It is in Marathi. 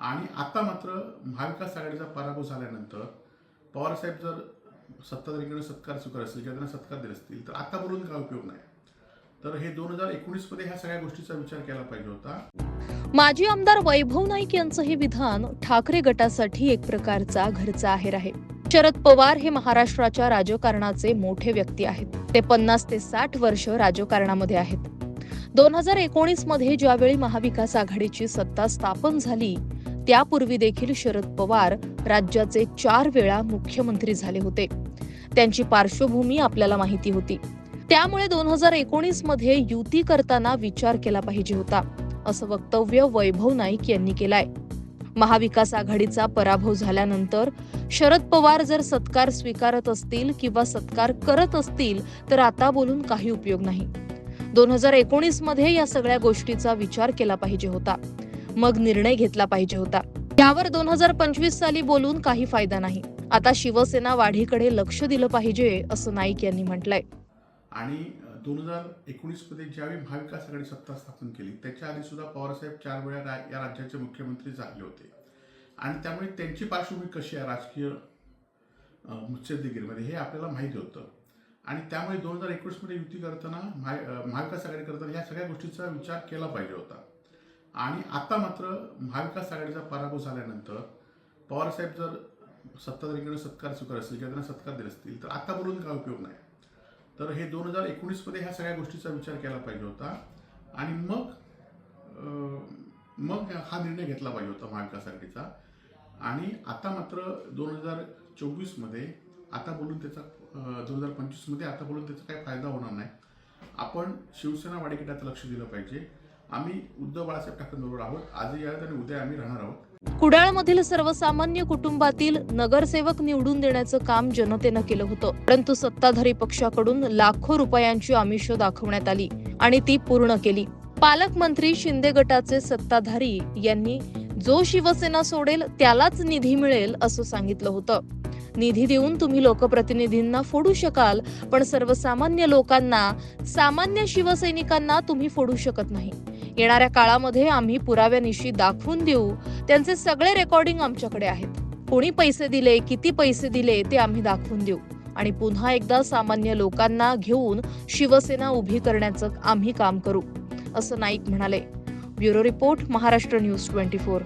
आणि आता मात्र महाविकास आघाडीचा पराभव झाल्यानंतर पवारसाहेब जर सत्ताधारीकडे सत्कार स्वीकार असतील किंवा त्यांना सत्कार दिले असतील तर आता बोलून काय उपयोग नाही. तर हे दोन हजार एकोणीसमध्ये ह्या सगळ्या गोष्टीचा विचार केला पाहिजे होता. माजी आमदार वैभव नाईक यांचं हे विधान ठाकरे गटासाठी एक प्रकारचा घरचा आहेर आहे. शरद पवार हे महाराष्ट्राच्या राजकारणाचे मोठे व्यक्ती आहेत. ते पन्नास ते साठ वर्ष राजकारणामध्ये आहेत. दोन हजार एकोणीसमध्ये ज्यावेळी महाविकास आघाडीची सत्ता स्थापन झाली त्यापूर्वी देखील शरद पवार राज्याचे चार वेळा मुख्यमंत्री झाले होते. त्यांची पार्श्वभूमी आपल्याला माहिती होती. त्यामुळे दोन हजार एकोणीसमध्ये युती करताना विचार केला पाहिजे होता असं वक्तव्य वैभव नाईक यांनी केलाय. महाविकास आघाडीचा पराभव झाल्यानंतर शरद पवार जर सत्कार स्वीकारत असतील किंवा सत्कार करत असतील तर आता बोलून काही उपयोग नाही. दोन हजार एकोणीसमध्ये या सगळ्या गोष्टीचा विचार केला पाहिजे होता. मग निर्णय घेतला पाहिजे होता. यावर दोन हजार पंचवीस साली बोलून काही फायदा नाही. आता शिवसेना वाढीकडे लक्ष दिलं पाहिजे असं नाईक यांनी म्हटलंय. आणि दोन हजार एकोणीसमध्ये ज्यावेळी महाविकास आघाडी सत्ता स्थापन केली त्याच्या आधी सुद्धा पवारसाहेब चार वेळा रा- या राज्याचे मुख्यमंत्री झाले होते. आणि त्यामुळे त्यांची पार्श्वभूमी कशी आहे राजकीय अं, हे आपल्याला माहिती होतं. आणि त्यामुळे दोन हजार एकोणीसमध्ये युती करताना महा महाविकास आघाडी करताना या सगळ्या गोष्टीचा विचार केला पाहिजे होता. आणि आता मात्र महाविकास आघाडीचा पराभव झाल्यानंतर पवारसाहेब जर सत्ताधारीकडे सत्कार स्वीकार असतील किंवा त्यांना सत्कार दिले असतील तर आता बोलून काय उपयोग नाही. तर हे दोन हजार एकोणीसमध्ये ह्या सगळ्या गोष्टीचा विचार केला पाहिजे होता आणि मग मग हा निर्णय घेतला पाहिजे होता महाविकास आघाडीचा. आणि आता मात्र दोन हजार चोवीसमध्ये आता बोलून त्याचा दोन हजार पंचवीसमध्ये आता बोलून त्याचा काही फायदा होणार नाही. आपण शिवसेना वाढीकडे लक्ष दिलं पाहिजे. आम्ही उद्धव बाळासाहेब ठाकरेंबरोबर आहोत. आजही आहेत आणि उद्या आम्ही राहणार आहोत. कुडाळमधील सर्वसामान्य कुटुंबातील नगरसेवक निवडून देण्याचं काम जनतेनं केलं होतं. परंतु सत्ताधारी पक्षाकडून लाखो रुपयांची आमिष दाखवण्यात आली आणि ती पूर्ण केली. पालकमंत्री शिंदे गटाचे सत्ताधारी यांनी जो शिवसेना सोडेल त्यालाच निधी मिळेल असं सांगितलं होतं. निधी देऊन तुम्ही लोकप्रतिनिधींना फोडू शकाल पण सर्वसामान्य लोकांना सामान्य शिवसैनिकांना तुम्ही फोडू शकत नाही. येणाऱ्या काळामध्ये आम्ही पुराव्यानिशी दाखवून देऊ. त्यांचे सगळे रेकॉर्डिंग आमच्याकडे आहेत. कोणी पैसे दिले किती पैसे दिले ते आम्ही दाखवून देऊ. आणि पुन्हा एकदा सामान्य लोकांना घेऊन शिवसेना उभी करण्याचं आम्ही काम करू असं नाईक म्हणाले. Bureau report Maharashtra news twenty four.